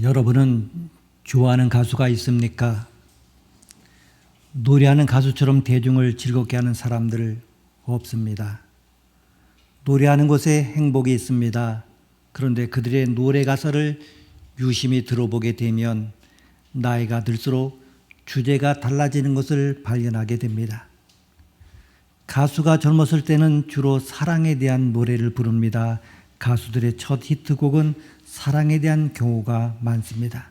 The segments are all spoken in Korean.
여러분은 좋아하는 가수가 있습니까? 노래하는 가수처럼 대중을 즐겁게 하는 사람들 없습니다. 노래하는 곳에 행복이 있습니다. 그런데 그들의 노래 가사를 유심히 들어보게 되면 나이가 들수록 주제가 달라지는 것을 발견하게 됩니다. 가수가 젊었을 때는 주로 사랑에 대한 노래를 부릅니다. 가수들의 첫 히트곡은 사랑에 대한 경우가 많습니다.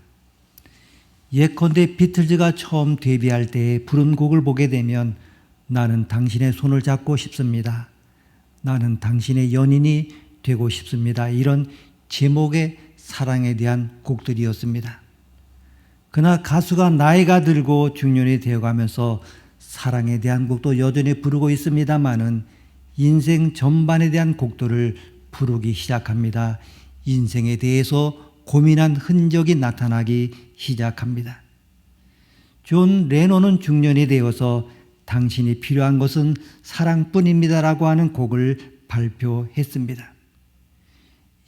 예컨대 비틀즈가 처음 데뷔할 때 부른 곡을 보게 되면 나는 당신의 손을 잡고 싶습니다. 나는 당신의 연인이 되고 싶습니다. 이런 제목의 사랑에 대한 곡들이었습니다. 그러나 가수가 나이가 들고 중년이 되어가면서 사랑에 대한 곡도 여전히 부르고 있습니다만은 인생 전반에 대한 곡들을 부르기 시작합니다. 인생에 대해서 고민한 흔적이 나타나기 시작합니다. 존 레노는 중년이 되어서 당신이 필요한 것은 사랑뿐입니다라고 하는 곡을 발표했습니다.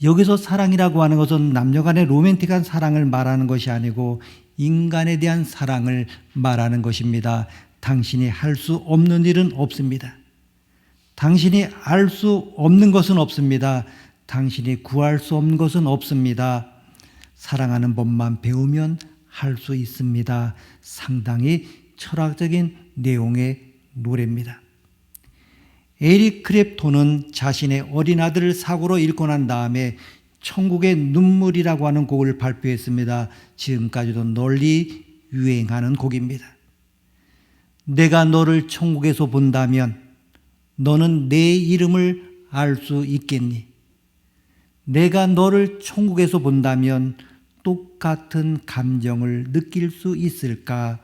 여기서 사랑이라고 하는 것은 남녀 간의 로맨틱한 사랑을 말하는 것이 아니고 인간에 대한 사랑을 말하는 것입니다. 당신이 할 수 없는 일은 없습니다. 당신이 알 수 없는 것은 없습니다. 당신이 구할 수 없는 것은 없습니다. 사랑하는 법만 배우면 할 수 있습니다. 상당히 철학적인 내용의 노래입니다. 에릭 크랩톤은 자신의 어린 아들을 사고로 잃고 난 다음에 천국의 눈물이라고 하는 곡을 발표했습니다. 지금까지도 널리 유행하는 곡입니다. 내가 너를 천국에서 본다면 너는 내 이름을 알 수 있겠니? 내가 너를 천국에서 본다면 똑같은 감정을 느낄 수 있을까?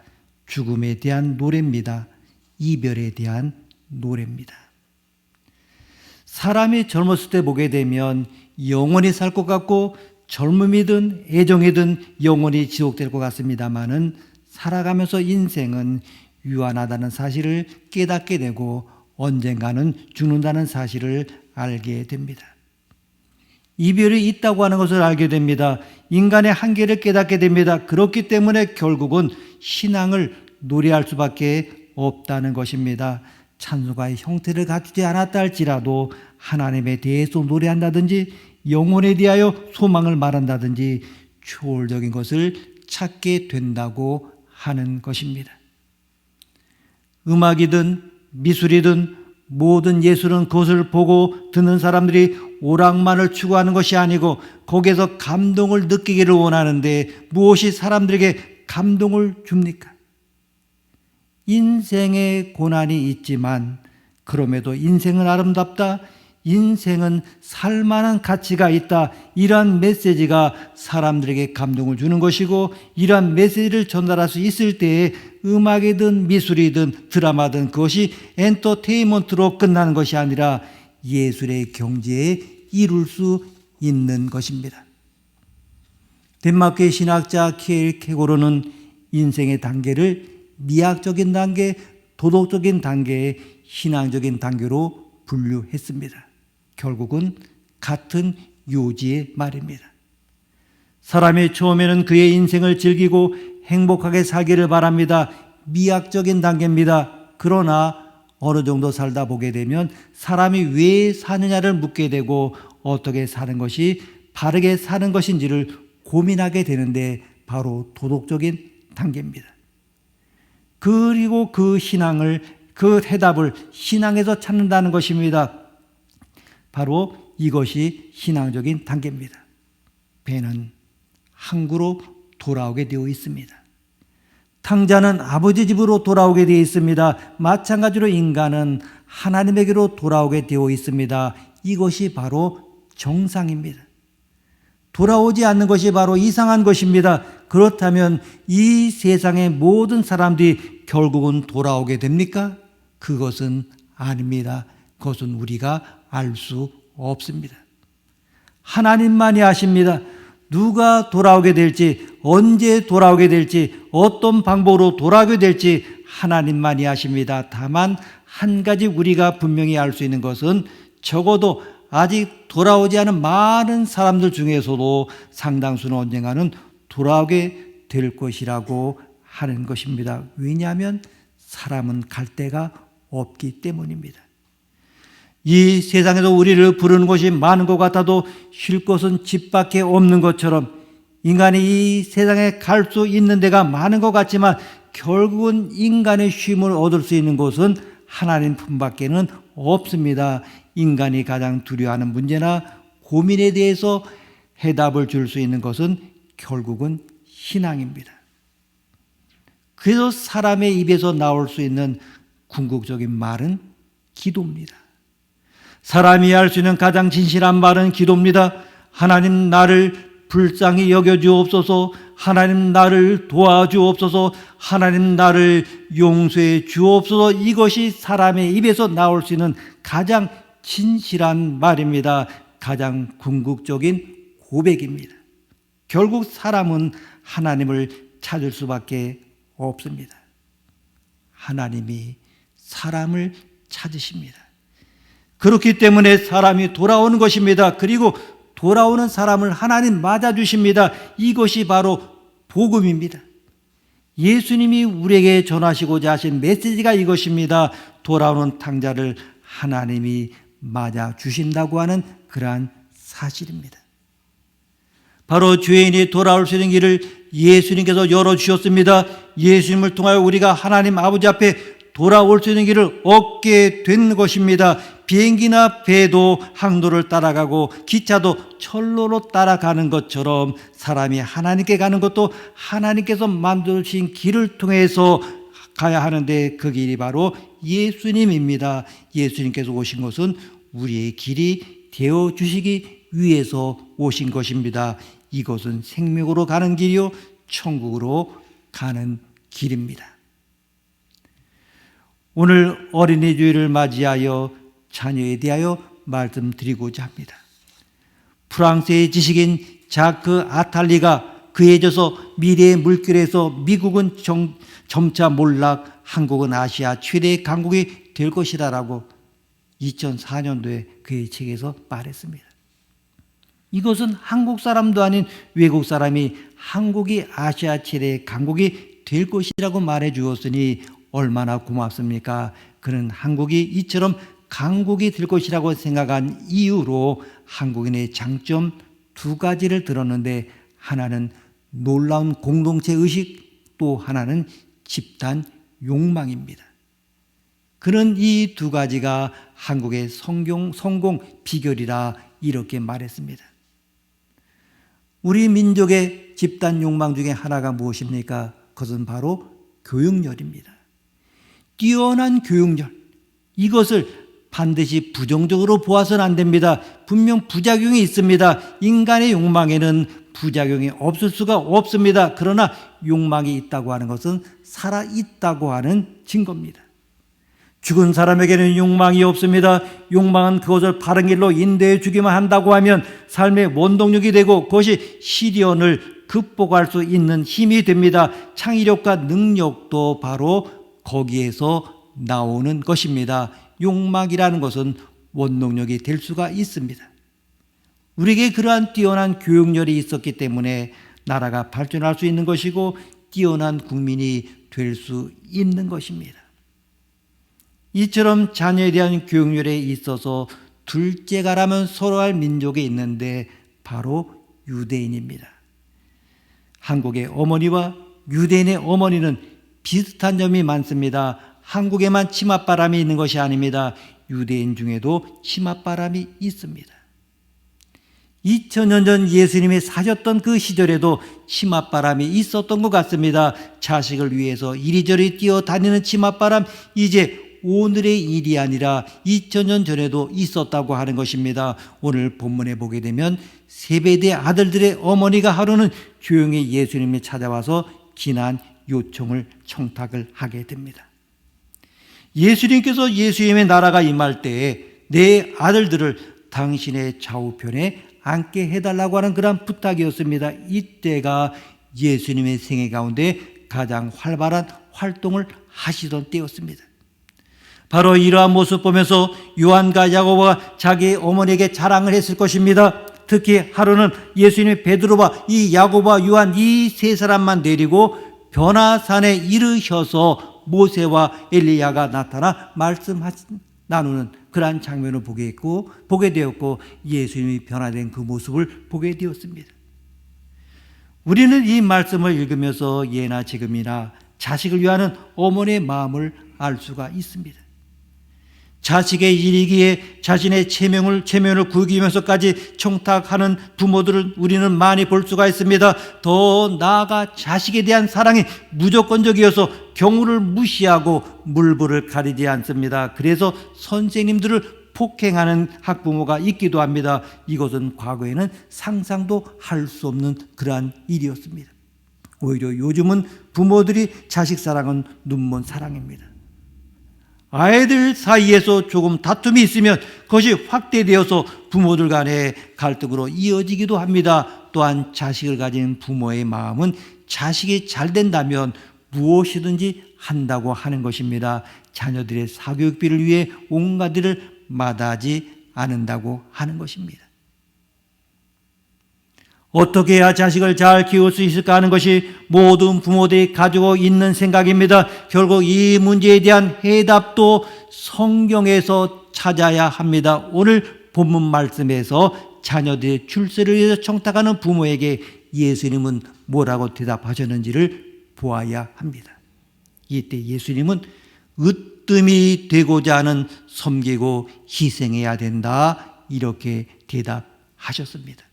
죽음에 대한 노래입니다. 이별에 대한 노래입니다. 사람이 젊었을 때 보게 되면 영원히 살 것 같고 젊음이든 애정이든 영원히 지속될 것 같습니다만은 살아가면서 인생은 유한하다는 사실을 깨닫게 되고 언젠가는 죽는다는 사실을 알게 됩니다. 이별이 있다고 하는 것을 알게 됩니다. 인간의 한계를 깨닫게 됩니다. 그렇기 때문에 결국은 신앙을 노래할 수밖에 없다는 것입니다. 찬송가의 형태를 갖추지 않았다 할지라도 하나님에 대해서 노래한다든지 영혼에 대하여 소망을 말한다든지 초월적인 것을 찾게 된다고 하는 것입니다. 음악이든 미술이든 모든 예술은 그것을 보고 듣는 사람들이 오락만을 추구하는 것이 아니고 거기에서 감동을 느끼기를 원하는데 무엇이 사람들에게 감동을 줍니까? 인생의 고난이 있지만 그럼에도 인생은 아름답다. 인생은 살만한 가치가 있다. 이러한 메시지가 사람들에게 감동을 주는 것이고 이러한 메시지를 전달할 수 있을 때에 음악이든 미술이든 드라마든 그것이 엔터테인먼트로 끝나는 것이 아니라 예술의 경지에 이룰 수 있는 것입니다. 덴마크의 신학자 키엘 케고르는 인생의 단계를 미학적인 단계, 도덕적인 단계, 신앙적인 단계로 분류했습니다. 결국은 같은 요지의 말입니다. 사람이 처음에는 그의 인생을 즐기고 행복하게 살기를 바랍니다. 미학적인 단계입니다. 그러나 어느 정도 살다 보게 되면 사람이 왜 사느냐를 묻게 되고 어떻게 사는 것이 바르게 사는 것인지를 고민하게 되는데 바로 도덕적인 단계입니다. 그리고 그 신앙을 그 해답을 신앙에서 찾는다는 것입니다. 바로 이것이 신앙적인 단계입니다. 배는 항구로 돌아오게 되어 있습니다. 탕자는 아버지 집으로 돌아오게 되어 있습니다. 마찬가지로 인간은 하나님에게로 돌아오게 되어 있습니다. 이것이 바로 정상입니다. 돌아오지 않는 것이 바로 이상한 것입니다. 그렇다면 이 세상의 모든 사람들이 결국은 돌아오게 됩니까? 그것은 아닙니다. 그것은 우리가 알 수 없습니다. 하나님만이 아십니다. 누가 돌아오게 될지, 언제 돌아오게 될지, 어떤 방법으로 돌아오게 될지 하나님만이 아십니다. 다만 한 가지 우리가 분명히 알 수 있는 것은 적어도 아직 돌아오지 않은 많은 사람들 중에서도 상당수는 언젠가는 돌아오게 될 것이라고 하는 것입니다. 왜냐하면 사람은 갈 데가 없기 때문입니다. 이 세상에서 우리를 부르는 것이 많은 것 같아도 쉴 곳은 집 밖에 없는 것처럼 인간이 이 세상에 갈 수 있는 데가 많은 것 같지만 결국은 인간의 쉼을 얻을 수 있는 곳은 하나님 품밖에는 없습니다. 인간이 가장 두려워하는 문제나 고민에 대해서 해답을 줄 수 있는 것은 결국은 신앙입니다. 그래서 사람의 입에서 나올 수 있는 궁극적인 말은 기도입니다. 사람이 할 수 있는 가장 진실한 말은 기도입니다. 하나님 나를 불쌍히 여겨 주옵소서. 하나님 나를 도와주옵소서. 하나님 나를 용서해 주옵소서. 이것이 사람의 입에서 나올 수 있는 가장 진실한 말입니다. 가장 궁극적인 고백입니다. 결국 사람은 하나님을 찾을 수밖에 없습니다. 하나님이 사람을 찾으십니다. 그렇기 때문에 사람이 돌아오는 것입니다. 그리고 돌아오는 사람을 하나님 맞아주십니다. 이것이 바로 복음입니다. 예수님이 우리에게 전하시고자 하신 메시지가 이것입니다. 돌아오는 탕자를 하나님이 맞아주신다고 하는 그러한 사실입니다. 바로 죄인이 돌아올 수 있는 길을 예수님께서 열어주셨습니다. 예수님을 통하여 우리가 하나님 아버지 앞에 돌아올 수 있는 길을 얻게 된 것입니다. 비행기나 배도 항로를 따라가고 기차도 철로로 따라가는 것처럼 사람이 하나님께 가는 것도 하나님께서 만드신 길을 통해서 가야 하는데 그 길이 바로 예수님입니다. 예수님께서 오신 것은 우리의 길이 되어 주시기 위해서 오신 것입니다. 이것은 생명으로 가는 길이요 천국으로 가는 길입니다. 오늘 어린이 주일을 맞이하여 자녀에 대하여 말씀드리고자 합니다. 프랑스의 지식인 자크 아탈리가 그에 져서 미래의 물결에서 미국은 정, 점차 몰락, 한국은 아시아 최대의 강국이 될 것이다라고 2004년도에 그의 책에서 말했습니다. 이것은 한국 사람도 아닌 외국 사람이 한국이 아시아 최대의 강국이 될 것이라고 말해 주었으니 얼마나 고맙습니까? 그는 한국이 이처럼 강국이 될 것이라고 생각한 이유로 한국인의 장점 두 가지를 들었는데 하나는 놀라운 공동체 의식 또 하나는 집단 욕망입니다. 그는 이 두 가지가 한국의 성공, 성공 비결이라 이렇게 말했습니다. 우리 민족의 집단 욕망 중에 하나가 무엇입니까? 그것은 바로 교육열입니다. 뛰어난 교육열. 이것을 반드시 부정적으로 보아서는 안 됩니다. 분명 부작용이 있습니다. 인간의 욕망에는 부작용이 없을 수가 없습니다. 그러나 욕망이 있다고 하는 것은 살아 있다고 하는 증거입니다. 죽은 사람에게는 욕망이 없습니다. 욕망은 그것을 바른 길로 인도해 주기만 한다고 하면 삶의 원동력이 되고 그것이 시련을 극복할 수 있는 힘이 됩니다. 창의력과 능력도 바로 거기에서 나오는 것입니다. 욕망이라는 것은 원동력이 될 수가 있습니다. 우리에게 그러한 뛰어난 교육열이 있었기 때문에 나라가 발전할 수 있는 것이고 뛰어난 국민이 될 수 있는 것입니다. 이처럼 자녀에 대한 교육열에 있어서 둘째가라면 서로 할 민족이 있는데 바로 유대인입니다. 한국의 어머니와 유대인의 어머니는 비슷한 점이 많습니다. 한국에만 치맛바람이 있는 것이 아닙니다. 유대인 중에도 치맛바람이 있습니다. 2000년 전 예수님이 사셨던 그 시절에도 치맛바람이 있었던 것 같습니다. 자식을 위해서 이리저리 뛰어다니는 치맛바람, 이제 오늘의 일이 아니라 2000년 전에도 있었다고 하는 것입니다. 오늘 본문에 보게 되면 세배대 아들들의 어머니가 하루는 조용히 예수님을 찾아와서 기난 요청을 청탁을 하게 됩니다. 예수님께서 예수님의 나라가 임할 때에 내 아들들을 당신의 좌우편에 앉게 해달라고 하는 그런 부탁이었습니다. 이때가 예수님의 생애 가운데 가장 활발한 활동을 하시던 때였습니다. 바로 이러한 모습 보면서 요한과 야고보가 자기 어머니에게 자랑을 했을 것입니다. 특히 하루는 예수님이 베드로와 이 야고보와 요한 이 세 사람만 데리고 변화산에 이르셔서 모세와 엘리야가 나타나 말씀하 나누는 그러한 장면을 보게 했고 보게 되었고 예수님이 변화된 그 모습을 보게 되었습니다. 우리는 이 말씀을 읽으면서 예나 지금이나 자식을 위하는 어머니의 마음을 알 수가 있습니다. 자식의 일이기에 자신의 체면을 체면을 구기면서까지 청탁하는 부모들을 우리는 많이 볼 수가 있습니다. 더 나아가 자식에 대한 사랑이 무조건적이어서 경우를 무시하고 물불을 가리지 않습니다. 그래서 선생님들을 폭행하는 학부모가 있기도 합니다. 이것은 과거에는 상상도 할 수 없는 그러한 일이었습니다. 오히려 요즘은 부모들이 자식 사랑은 눈먼 사랑입니다. 아이들 사이에서 조금 다툼이 있으면 그것이 확대되어서 부모들 간의 갈등으로 이어지기도 합니다. 또한 자식을 가진 부모의 마음은 자식이 잘 된다면 무엇이든지 한다고 하는 것입니다. 자녀들의 사교육비를 위해 온갖 일을 마다하지 않는다고 하는 것입니다. 어떻게 해야 자식을 잘 키울 수 있을까 하는 것이 모든 부모들이 가지고 있는 생각입니다. 결국 이 문제에 대한 해답도 성경에서 찾아야 합니다. 오늘 본문 말씀에서 자녀들의 출세를 위해서 청탁하는 부모에게 예수님은 뭐라고 대답하셨는지를 보아야 합니다. 이때 예수님은 으뜸이 되고자 하는 섬기고 희생해야 된다. 이렇게 대답하셨습니다.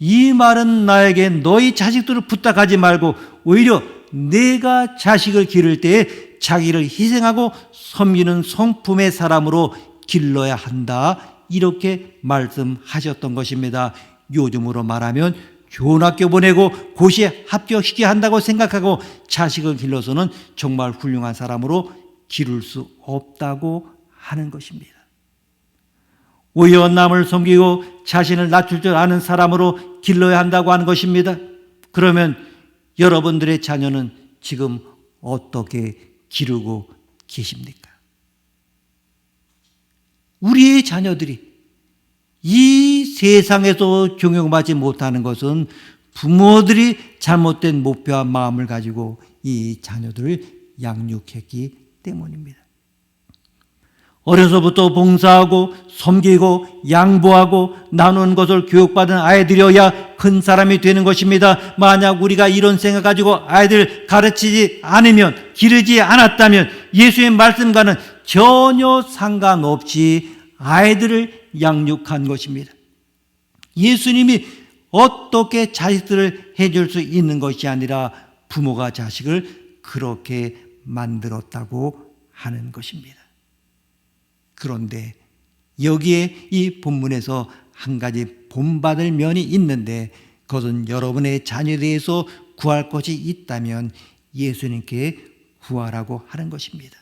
이 말은 나에게 너희 자식들을 부탁하지 말고 오히려 내가 자식을 기를 때에 자기를 희생하고 섬기는 성품의 사람으로 길러야 한다. 이렇게 말씀하셨던 것입니다. 요즘으로 말하면 좋은 학교 보내고 고시에 합격시켜야 한다고 생각하고 자식을 길러서는 정말 훌륭한 사람으로 기를 수 없다고 하는 것입니다. 오히려 남을 섬기고 자신을 낮출 줄 아는 사람으로 길러야 한다고 하는 것입니다. 그러면 여러분들의 자녀는 지금 어떻게 기르고 계십니까? 우리의 자녀들이 이 세상에서 종용받지 못하는 것은 부모들이 잘못된 목표와 마음을 가지고 이 자녀들을 양육했기 때문입니다. 어려서부터 봉사하고 섬기고 양보하고 나누는 것을 교육받은 아이들이어야 큰 사람이 되는 것입니다. 만약 우리가 이런 생각 가지고 아이들 가르치지 않으면 기르지 않았다면 예수의 말씀과는 전혀 상관없이 아이들을 양육한 것입니다. 예수님이 어떻게 자식들을 해줄 수 있는 것이 아니라 부모가 자식을 그렇게 만들었다고 하는 것입니다. 그런데 여기에 이 본문에서 한 가지 본받을 면이 있는데 그것은 여러분의 자녀에 대해서 구할 것이 있다면 예수님께 구하라고 하는 것입니다.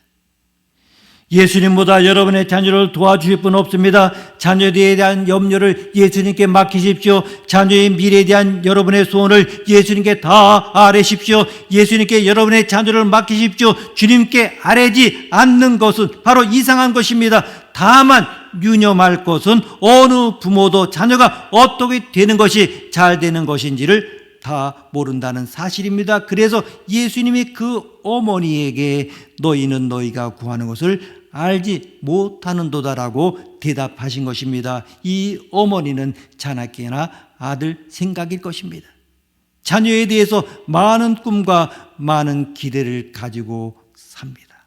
예수님보다 여러분의 자녀를 도와주실 분 없습니다. 자녀에 대한 염려를 예수님께 맡기십시오. 자녀의 미래에 대한 여러분의 소원을 예수님께 다 아뢰십시오. 예수님께 여러분의 자녀를 맡기십시오. 주님께 아뢰지 않는 것은 바로 이상한 것입니다. 다만 유념할 것은 어느 부모도 자녀가 어떻게 되는 것이 잘 되는 것인지를 다 모른다는 사실입니다. 그래서 예수님이 그 어머니에게 너희는 너희가 구하는 것을 알지 못하는도다라고 대답하신 것입니다. 이 어머니는 자나깨나 아들 생각일 것입니다. 자녀에 대해서 많은 꿈과 많은 기대를 가지고 삽니다.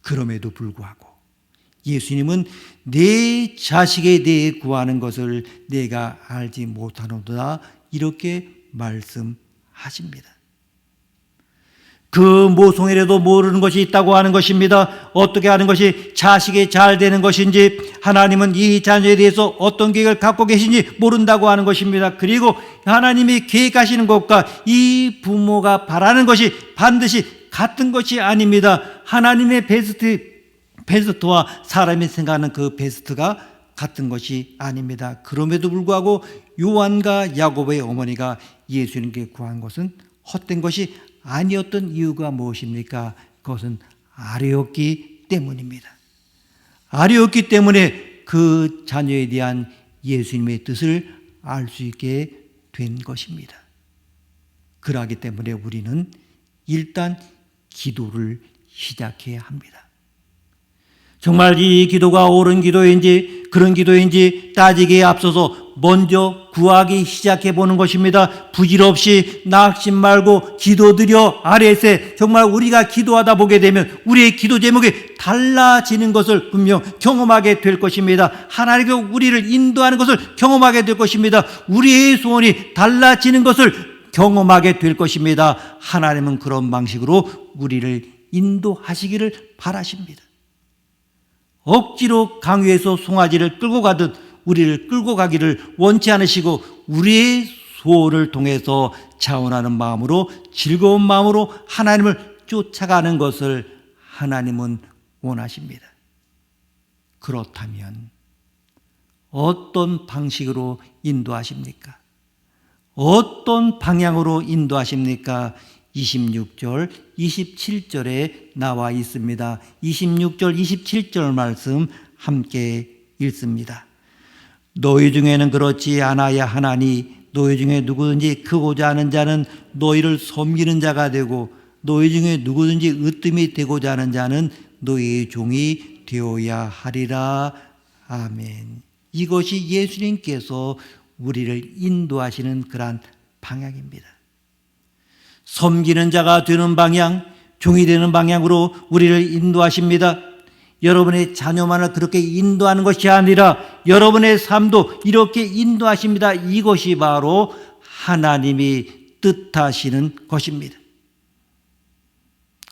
그럼에도 불구하고 예수님은 내 자식에 대해 구하는 것을 내가 알지 못하는도다 이렇게 말씀하십니다. 그 모성이라도 모르는 것이 있다고 하는 것입니다. 어떻게 하는 것이 자식이 잘 되는 것인지 하나님은 이 자녀에 대해서 어떤 계획을 갖고 계신지 모른다고 하는 것입니다. 그리고 하나님이 계획하시는 것과 이 부모가 바라는 것이 반드시 같은 것이 아닙니다. 하나님의 베스트 베스트와 사람이 생각하는 그 베스트가 같은 것이 아닙니다. 그럼에도 불구하고 요한과 야고보의 어머니가 예수님께 구한 것은 헛된 것이 아니었던 이유가 무엇입니까? 그것은 아뢰었기 때문입니다. 아뢰었기 때문에 그 자녀에 대한 예수님의 뜻을 알 수 있게 된 것입니다. 그러기 때문에 우리는 일단 기도를 시작해야 합니다. 정말 이 기도가 옳은 기도인지 그런 기도인지 따지기에 앞서서 먼저 구하기 시작해 보는 것입니다. 부질없이 낙심 말고 기도드려 아래세 정말 우리가 기도하다 보게 되면 우리의 기도 제목이 달라지는 것을 분명 경험하게 될 것입니다. 하나님께서 우리를 인도하는 것을 경험하게 될 것입니다. 우리의 소원이 달라지는 것을 경험하게 될 것입니다. 하나님은 그런 방식으로 우리를 인도하시기를 바라십니다. 억지로 강요해서 송아지를 끌고 가듯 우리를 끌고 가기를 원치 않으시고 우리의 소원을 통해서 자원하는 마음으로 즐거운 마음으로 하나님을 쫓아가는 것을 하나님은 원하십니다. 그렇다면 어떤 방식으로 인도하십니까? 어떤 방향으로 인도하십니까? 26절, 27절에 나와 있습니다. 26절, 27절 말씀 함께 읽습니다. 너희 중에는 그렇지 않아야 하나니 너희 중에 누구든지 크고자 하는 자는 너희를 섬기는 자가 되고 너희 중에 누구든지 으뜸이 되고자 하는 자는 너희의 종이 되어야 하리라. 아멘. 이것이 예수님께서 우리를 인도하시는 그러한 방향입니다. 섬기는 자가 되는 방향, 종이 되는 방향으로 우리를 인도하십니다. 여러분의 자녀만을 그렇게 인도하는 것이 아니라 여러분의 삶도 이렇게 인도하십니다. 이것이 바로 하나님이 뜻하시는 것입니다.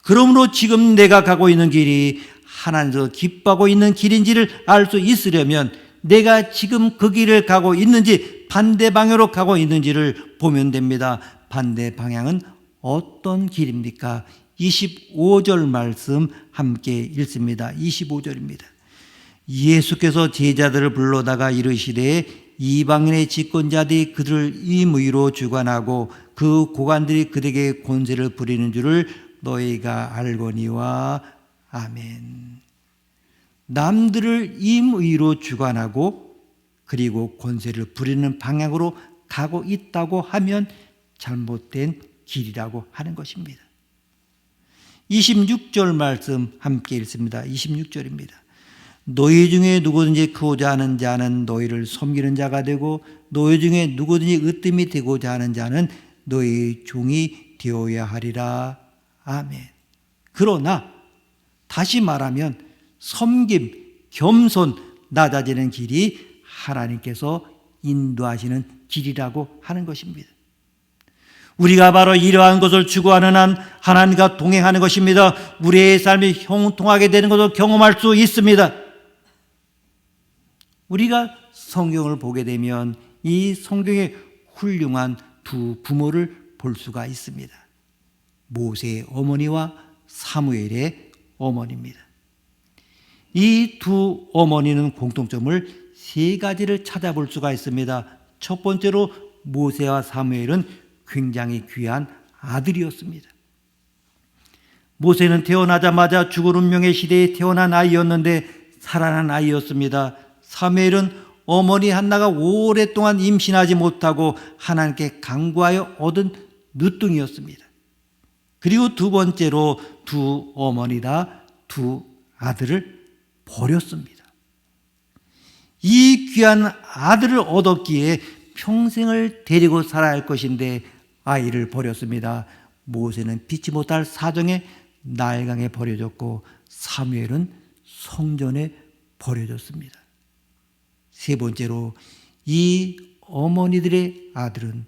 그러므로 지금 내가 가고 있는 길이 하나님께서 기뻐하고 있는 길인지를 알 수 있으려면 내가 지금 그 길을 가고 있는지 반대 방향으로 가고 있는지를 보면 됩니다. 반대 방향은 어떤 길입니까? 25절 말씀 함께 읽습니다. 25절입니다. 예수께서 제자들을 불러다가 이르시되 이방인의 집권자들이 그들을 임의로 주관하고 그 고관들이 그들에게 권세를 부리는 줄을 너희가 알거니와 아멘. 남들을 임의로 주관하고 그리고 권세를 부리는 방향으로 가고 있다고 하면 잘못된 길이라고 하는 것입니다. 26절 말씀 함께 읽습니다. 26절입니다. 너희 중에 누구든지 크고자 하는 자는 너희를 섬기는 자가 되고 너희 중에 누구든지 으뜸이 되고자 하는 자는 너희 종이 되어야 하리라. 아멘. 그러나 다시 말하면 섬김, 겸손, 낮아지는 길이 하나님께서 인도하시는 길이라고 하는 것입니다. 우리가 바로 이러한 것을 추구하는 한 하나님과 동행하는 것입니다. 우리의 삶이 형통하게 되는 것을 경험할 수 있습니다. 우리가 성경을 보게 되면 이 성경에 훌륭한 두 부모를 볼 수가 있습니다. 모세의 어머니와 사무엘의 어머니입니다. 이 두 어머니는 공통점을 세 가지를 찾아볼 수가 있습니다. 첫 번째로 모세와 사무엘은 굉장히 귀한 아들이었습니다. 모세는 태어나자마자 죽을 운명의 시대에 태어난 아이였는데 살아난 아이였습니다. 사무엘은 어머니 한나가 오랫동안 임신하지 못하고 하나님께 간구하여 얻은 늦둥이였습니다. 그리고 두 번째로 두 어머니다 두 아들을 버렸습니다. 이 귀한 아들을 얻었기에 평생을 데리고 살아야 할 것인데 아이를 버렸습니다. 모세는 피치 못할 사정에 날강에 버려졌고 사무엘은 성전에 버려졌습니다. 세 번째로 이 어머니들의 아들은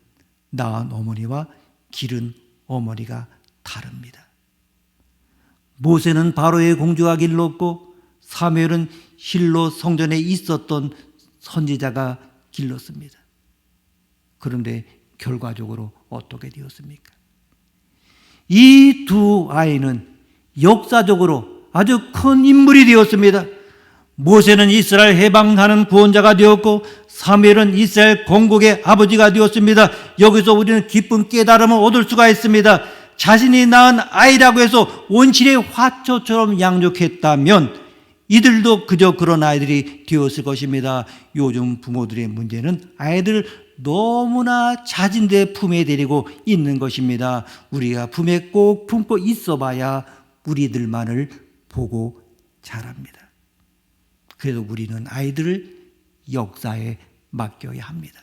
낳은 어머니와 기른 어머니가 다릅니다. 모세는 바로의 공주가 길렀고 사무엘은 실로 성전에 있었던 선지자가 길렀습니다. 그런데 결과적으로 어떻게 되었습니까? 이 두 아이는 역사적으로 아주 큰 인물이 되었습니다. 모세는 이스라엘 해방하는 구원자가 되었고 사무엘은 이스라엘 건국의 아버지가 되었습니다. 여기서 우리는 기쁜 깨달음을 얻을 수가 있습니다. 자신이 낳은 아이라고 해서 온실의 화초처럼 양육했다면 이들도 그저 그런 아이들이 되었을 것입니다. 요즘 부모들의 문제는 아이들을 너무나 자진대 품에 데리고 있는 것입니다. 우리가 품에 꼭 품고 있어 봐야 우리들만을 보고 자랍니다. 그래서 우리는 아이들을 역사에 맡겨야 합니다.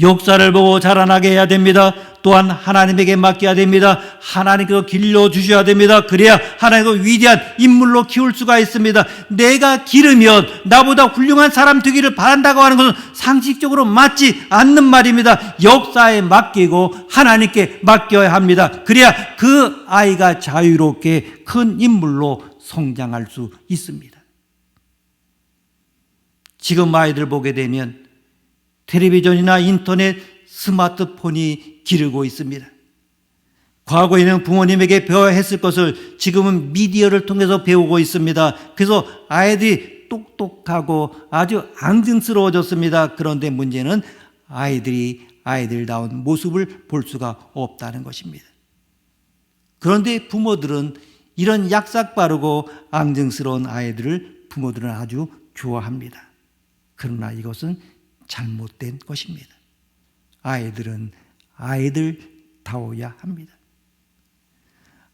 역사를 보고 자라나게 해야 됩니다. 또한 하나님에게 맡겨야 됩니다. 하나님께서 길러주셔야 됩니다. 그래야 하나님의 위대한 인물로 키울 수가 있습니다. 내가 기르면 나보다 훌륭한 사람 되기를 바란다고 하는 것은 상식적으로 맞지 않는 말입니다. 역사에 맡기고 하나님께 맡겨야 합니다. 그래야 그 아이가 자유롭게 큰 인물로 성장할 수 있습니다. 지금 아이들 보게 되면 텔레비전이나 인터넷, 스마트폰이 기르고 있습니다. 과거에는 부모님에게 배워야 했을 것을 지금은 미디어를 통해서 배우고 있습니다. 그래서 아이들이 똑똑하고 아주 앙증스러워졌습니다. 그런데 문제는 아이들이 아이들다운 모습을 볼 수가 없다는 것입니다. 그런데 부모들은 이런 약삭 빠르고 앙증스러운 아이들을 부모들은 아주 좋아합니다. 그러나 이것은 잘못된 것입니다. 아이들은 아이들다워야 합니다.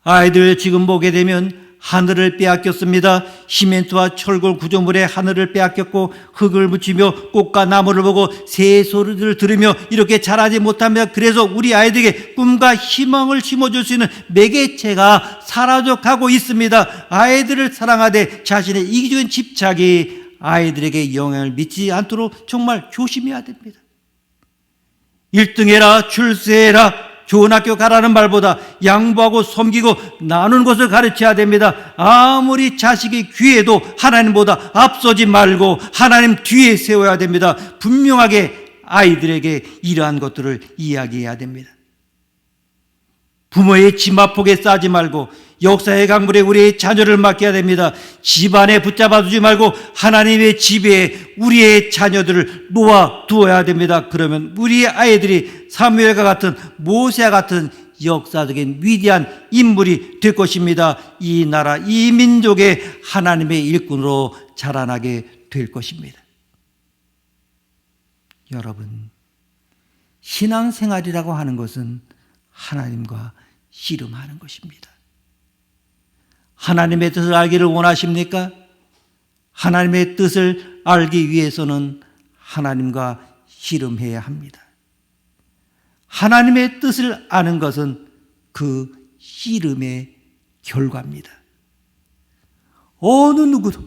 아이들 지금 보게 되면 하늘을 빼앗겼습니다. 시멘트와 철골 구조물에 하늘을 빼앗겼고 흙을 묻히며 꽃과 나무를 보고 새 소리를 들으며 이렇게 자라지 못합니다. 그래서 우리 아이들에게 꿈과 희망을 심어줄 수 있는 매개체가 사라져가고 있습니다. 아이들을 사랑하되 자신의 이기적인 집착이 아이들에게 영향을 미치지 않도록 정말 조심해야 됩니다. 1등 해라, 출세해라, 좋은 학교 가라는 말보다 양보하고 섬기고 나누는 것을 가르쳐야 됩니다. 아무리 자식이 귀해도 하나님보다 앞서지 말고 하나님 뒤에 세워야 됩니다. 분명하게 아이들에게 이러한 것들을 이야기해야 됩니다. 부모의 치마폭에 싸지 말고 역사의 강물에 우리의 자녀를 맡겨야 됩니다. 집안에 붙잡아 두지 말고 하나님의 집에 우리의 자녀들을 놓아 두어야 됩니다. 그러면 우리의 아이들이 사무엘과 같은 모세와 같은 역사적인 위대한 인물이 될 것입니다. 이 나라, 이 민족의 하나님의 일꾼으로 자라나게 될 것입니다. 여러분, 신앙생활이라고 하는 것은 하나님과 씨름하는 것입니다. 하나님의 뜻을 알기를 원하십니까? 하나님의 뜻을 알기 위해서는 하나님과 씨름해야 합니다. 하나님의 뜻을 아는 것은 그 씨름의 결과입니다. 어느 누구도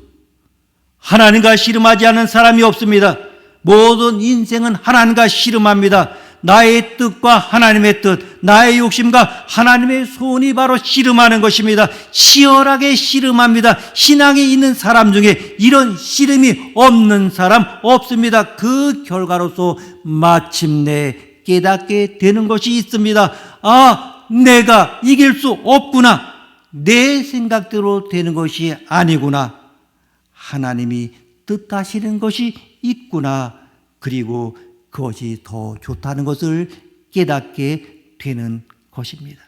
하나님과 씨름하지 않은 사람이 없습니다. 모든 인생은 하나님과 씨름합니다. 나의 뜻과 하나님의 뜻, 나의 욕심과 하나님의 소원이 바로 씨름하는 것입니다. 치열하게 씨름합니다. 신앙이 있는 사람 중에 이런 씨름이 없는 사람 없습니다. 그 결과로서 마침내 깨닫게 되는 것이 있습니다. 아, 내가 이길 수 없구나. 내 생각대로 되는 것이 아니구나. 하나님이 뜻하시는 것이 있구나. 그리고 그것이 더 좋다는 것을 깨닫게 되는 것입니다.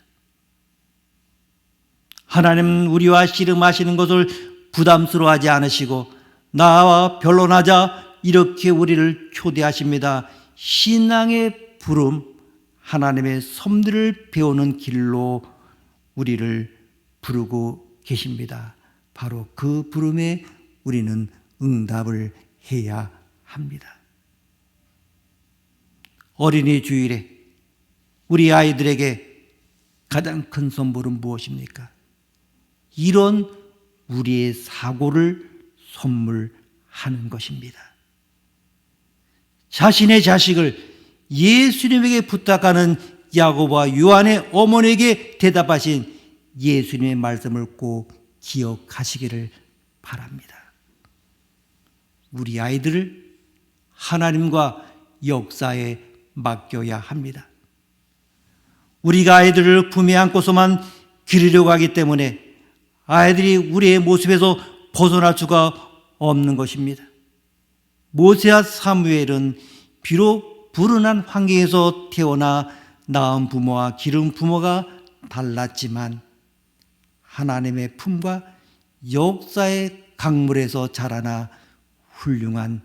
하나님은 우리와 씨름하시는 것을 부담스러워하지 않으시고 나와 변론하자 이렇게 우리를 초대하십니다. 신앙의 부름, 하나님의 섭리를 배우는 길로 우리를 부르고 계십니다. 바로 그 부름에 우리는 응답을 해야 합니다. 어린이 주일에 우리 아이들에게 가장 큰 선물은 무엇입니까? 이런 우리의 사고를 선물하는 것입니다. 자신의 자식을 예수님에게 부탁하는 야고보와 요한의 어머니에게 대답하신 예수님의 말씀을 꼭 기억하시기를 바랍니다. 우리 아이들을 하나님과 역사에 맡겨야 합니다. 우리가 아이들을 품에 안고서만 기르려고 하기 때문에 아이들이 우리의 모습에서 벗어날 수가 없는 것입니다. 모세와 사무엘은 비록 불운한 환경에서 태어나 낳은 부모와 기른 부모가 달랐지만 하나님의 품과 역사의 강물에서 자라나 훌륭한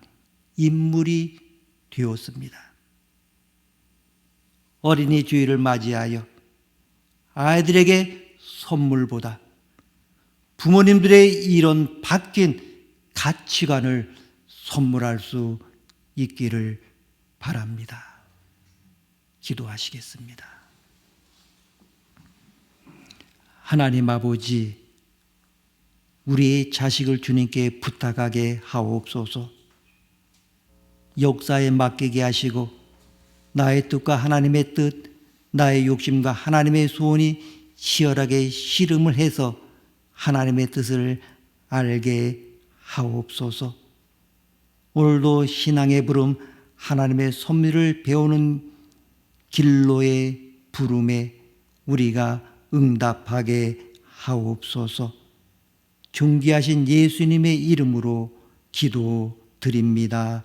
인물이 되었습니다. 어린이 주일을 맞이하여 아이들에게 선물보다 부모님들의 이런 바뀐 가치관을 선물할 수 있기를 바랍니다. 기도하시겠습니다. 하나님 아버지, 우리 자식을 주님께 부탁하게 하옵소서. 역사에 맡기게 하시고 나의 뜻과 하나님의 뜻, 나의 욕심과 하나님의 소원이 치열하게 씨름을 해서 하나님의 뜻을 알게 하옵소서. 오늘도 신앙의 부름 하나님의 섭리를 배우는 길로의 부름에 우리가 응답하게 하옵소서. 존귀하신 예수님의 이름으로 기도드립니다.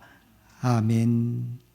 아멘.